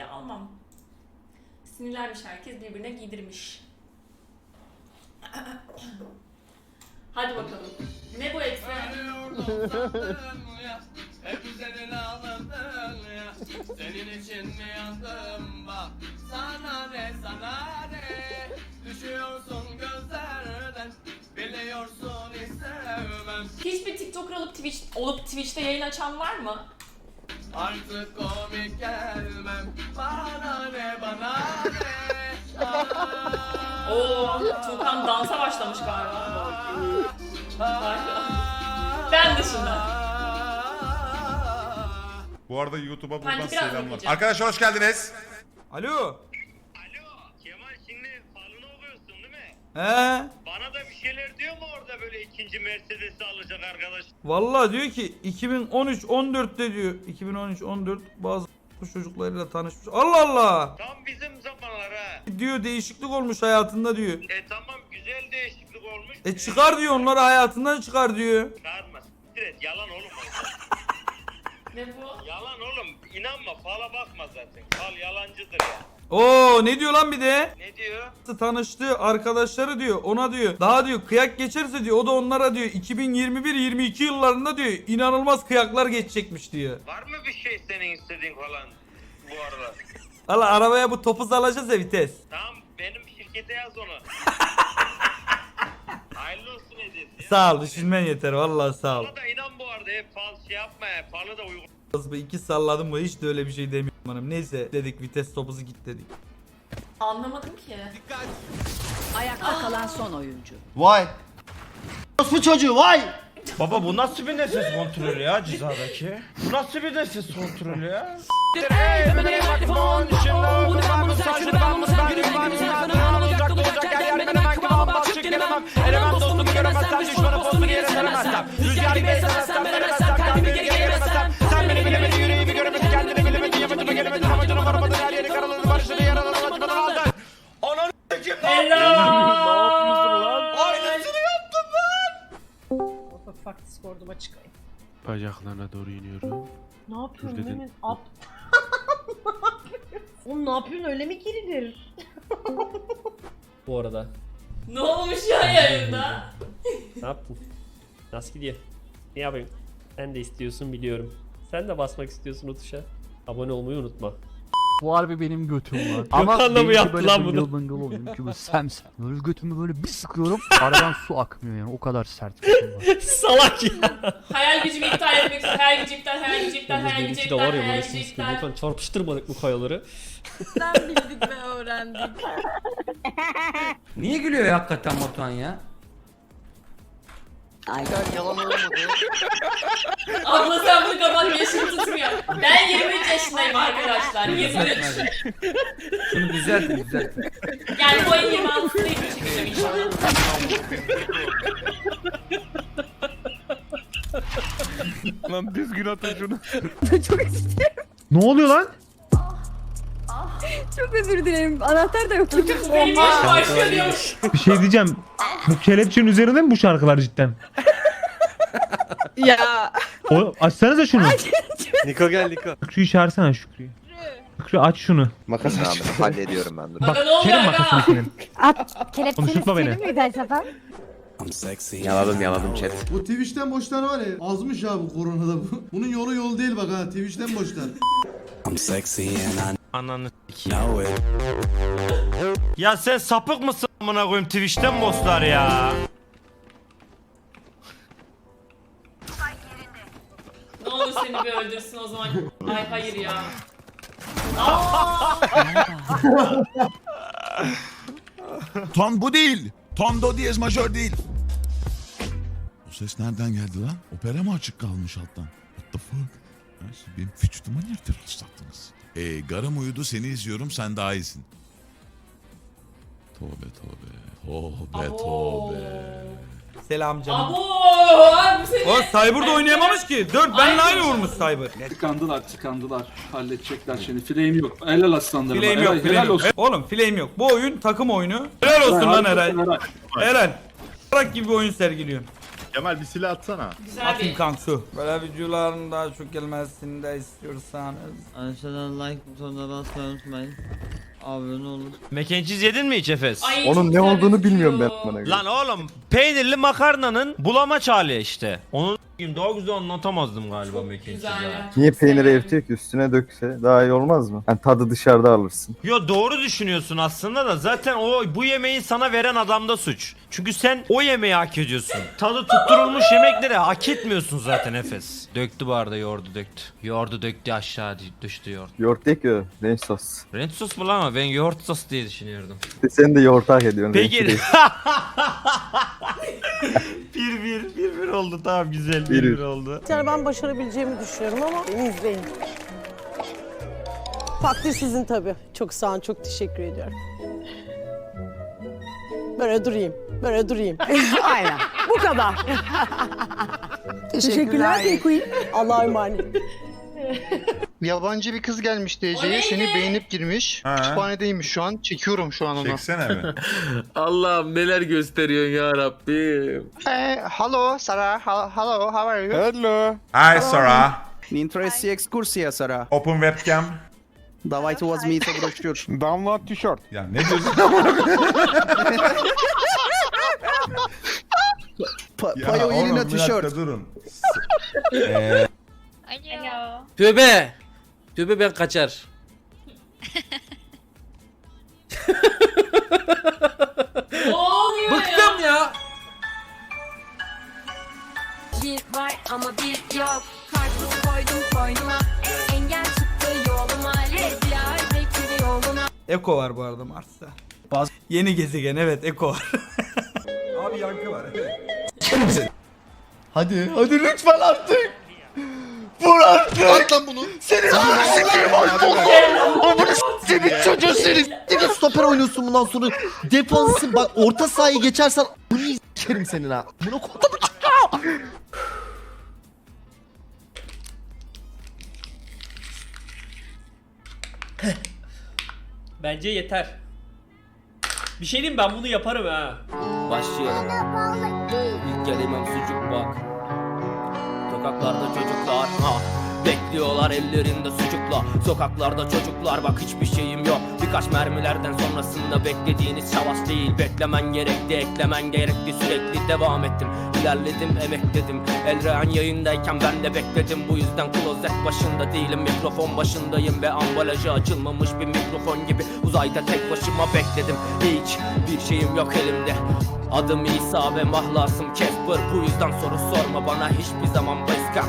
diye almam. Sinirlenmiş herkes birbirine giydirmiş. Hadi bakalım. Ne bu Efe? Hep üzerine alındın ya Senin için mi yandım bak Sana ne sana ne Düşüyorsun gözlerden Biliyorsun istemem Hiçbir TikToker olup Twitch olup Twitch'te yayın açan var mı? Artık komik gelmem Oo, Tuğkan dansa başlamış galiba. Ben dışında. Bu arada YouTube'a buradan Bence biraz selamlar. Arkadaşlar hoş geldiniz. Alo. Alo Kemal şimdi falını okuyorsun değil mi? He. Bana da bir şeyler diyor mu orada böyle ikinci Mercedes'i alacak arkadaş? Vallahi diyor ki 2013 14'te diyor. 2013 14 bazı çocuklarıyla tanışmış. Allah Allah. Tam bizim zamanlar ha. Diyor değişiklik olmuş hayatında diyor. E tamam güzel değişiklik olmuş. E çıkar diyor onları hayatından çıkar diyor. Çıkarma. siktir et, Yalan oğlum. Ne bu? yalan oğlum. İnanma fala bakma zaten. Fal yalancıdır ya. Oo ne diyor lan bir de? Ne diyor? Tanıştığı arkadaşları diyor ona diyor. Daha diyor kıyak geçerse diyor o da onlara diyor 2021-22 yıllarında diyor inanılmaz kıyaklar geçecekmiş diyor. Var mı bir şey senin istediğin falan bu arada? Valla arabaya bu topuz alacağız ya vites. Tamam benim şirkete yaz onu. Hayırlı olsun hediyesi. Sağ ol düşünmen yeter vallahi sağ ol. Fala da inan bu arada hep fal şey yapma ya. Falı da uygun. Bu iki salladım mı hiç de öyle bir şey demiyorum hanım. Neyse dedik vites topuzu git dedik. Anlamadım ki. Ayakta kalan son oyuncu. Vay. Orospu çocuğu vay. Baba bu nasıl bir nefes kontrolü ya cizadaki? Bu nasıl bir nefes kontrolü ya? Rüzgar gibi esemezsem Ufak Discord'uma çıkayım. Bacaklarına doğru iniyorum. Ne yapıyorsun Dur dedin. Mehmet? Ap. Oğlum ne yapıyorsun öyle mi girilir? Bu arada. Ne olmuş ya yayında? Ne yaptın? Nasıl gidiyor? Ne yapayım? Sen de istiyorsun biliyorum. Sen de basmak istiyorsun o tuşa. Abone olmayı unutma. Bu harbi benim götüm lan. Gökhan da mı benimki yaptı böyle lan bıngıl bunu? bıngıl oluyor. Benimki böyle semsem. Böyle götümü böyle bir sıkıyorum. Aradan su akmıyor yani. O kadar sert bir şey var. Salak ya. Hayal gücümü iptal etmek istiyorum. Hayal gücü iptal, hayal gücü iptal, hayal gücü Benimki de iptal, var ya hayal böyle gücü sinsi iptal. Çarpıştırmadık bu kayaları. Sen bildik ve öğrendik. Niye gülüyor ya hakikaten Batuhan ya? Abla sen bunu kapat yaşım tutmuyor. Ben 23 yaşındayım arkadaşlar. 23. Şunu düzeltin düzeltin. Yani bu ayın 26'sında ilgili çıkacağım inşallah. Lan düzgün atın şunu. Çok özür Ne oluyor lan? Çok özür dilerim. Anahtar da yok. Benim yaş başlıyor diyormuş. Bir şey diyeceğim. Bu kelepçenin üzerinde mi bu şarkılar cidden? ya. O, açsanıza şunu. Niko gel Niko Şükrü'yü çağırsana Şükrü'yü. Şükrü aç şunu. Makas aç Hallediyorum ben dur. Bak aga? makasını senin. Kelepçeni Konuşturma beni. istedim mi Sefer? Yaladım yaladım chat. Bu Twitch'ten boşlar var ya. Azmış ya bu koronada bu. Bunun yolu yol değil bak ha. Twitch'ten boşlar. Ananı Ya sen sapık mısın amına koyayım Twitch'ten bosslar ya. Ne olur seni bir öldürsün o zaman. Ay hayır ya. Ton bu değil. Ton do diyez majör değil. Bu ses nereden geldi lan? Opera mı açık kalmış alttan? What the fuck? Ya siz benim vücuduma niye terörist sattınız? Ee, garım uyudu seni izliyorum sen daha iyisin. Tövbe tövbe. Tövbe Abo. tövbe. Selam canım. Abo. Abi seni. O Cyber'da oynayamamış ki. 4 benle aynı vurmuş Cyber. Tıkandılar tıkandılar. Halledecekler şimdi. Flame yok. Helal aslanlarım. Flame yok, flame yok. Oğlum flame yok. Bu oyun takım oyunu. Helal olsun lan Eray. Helal. Bırak gibi bir oyun sergiliyorsun. Kemal bir silah atsana. Güzel Atayım bir. kansu. Böyle videoların daha çok gelmesini de istiyorsanız. Aşağıdan like butonuna basmayı unutmayın. Abone olun. Mac and cheese yedin mi hiç Efes? Ay, çok güzel gözüküyor. Lan oğlum peynirli makarnanın bulamaç hali işte. Onu daha güzel anlatamazdım galiba. Güzel. Niye peyniri eritiyor ki üstüne dökse daha iyi olmaz mı? Yani tadı dışarıda alırsın. Yo doğru düşünüyorsun aslında da zaten o bu yemeği sana veren adamda suç. Çünkü sen o yemeği hak ediyorsun. Tadı tutturulmuş yemekleri hak etmiyorsun zaten Efes. Döktü bu arada yoğurdu döktü. Yoğurdu döktü aşağı düştü yoğurt. Yoğurt değil ki o. Renk sos. Ranch sos mu lan ama ben yoğurt sos diye düşünüyordum. Sen de yoğurt hak ediyorsun. renkli Peki. değil. bir bir bir bir oldu tamam güzel Bir bir. oldu. Yani ben başarabileceğimi düşünüyorum ama beni izleyin. Takdir sizin tabii. Çok sağ olun, çok teşekkür ediyorum. Böyle durayım, böyle durayım. Aynen. Bu kadar. Teşekkürler Pekuin. Allah'a emanet. Yabancı bir kız gelmiş O DC'ye neydi? seni beğenip girmiş. Ha. Kütüphanedeymiş şu an. Çekiyorum şu an onu. Çeksene mi? Allah'ım neler gösteriyorsun ya Rabbim. Hey, hello Sarah. Ha- Hello, how are you? Hello. Hi Sara. Interesting ekskursiya Sarah. Open webcam. Давайте возьмите брошюр. Download tişört. Ya ne diyorsun? Payo eline tişört. durun. Alo. Tövbe. Tövbe ben kaçar. Ne oluyor ya? ya. Bir var ama bir yok. Karpuz koydum koynuma. Engel çıktı yoluma. Rüzgar bekliyor yoluna. Eko var bu arada Mars'ta. Yeni gezegen evet Eko var. Abi yankı var evet. Hadi, hadi lütfen artık. Vur artık. At lan bunu. Seni s**eyim Amına s**eyim çocuğu seni s**eyim. Stoper oynuyorsun bundan sonra. Defansın bak orta sahayı geçersen bunu s**erim senin ha. Bunu kodum Bence yeter. Bir şey diyeyim ben bunu yaparım ha. Başlıyorum. İlk kelimem sucuk bak. Sokaklarda çocuklar ha. Bekliyorlar ellerinde sucukla. Sokaklarda çocuklar bak hiçbir şeyim yok. Birkaç mermilerden sonrasında beklediğiniz savaş değil. Beklemen gerekti eklemen gerekti. Sürekli devam ettim. İlerledim emekledim Elrehan yayındayken ben de bekledim. Bu yüzden klozet başında değilim. Mikrofon başındayım ve ambalajı açılmamış bir mikrofon gibi Uzayda tek başıma bekledim. Hiç bir şeyim yok elimde. Adım İsa ve mahlasım Casper. Bu yüzden soru sorma bana. Hiçbir zaman beskak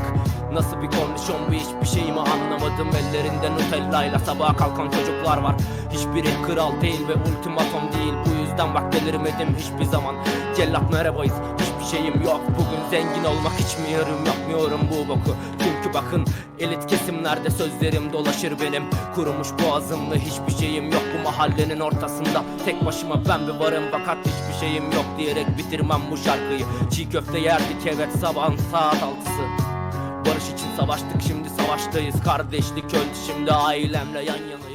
Nasıl bir kondisyon bu hiçbir şeyimi anlamadım. Ellerinde Nutella'yla sabaha kalkan çocuklar var. Hiçbiri kral değil ve ultimatom değil. Bu yüzden bak delirmedim hiçbir zaman. Cellat merhabayız hiçbir şeyim yok. Bugün zengin olmak hiç mi yarım yapmıyorum bu boku. Çünkü bakın elit kesimlerde sözlerim dolaşır benim. Kurumuş boğazımla hiçbir şeyim yok. Bu mahallenin ortasında tek başıma ben bir varım. Fakat hiçbir şeyim yok diyerek bitirmem bu şarkıyı. Çiğ köfte yerdik evet sabahın saat altısı Barış için savaştık şimdi savaştayız. Kardeşlik öldü şimdi ailemle yan yanayız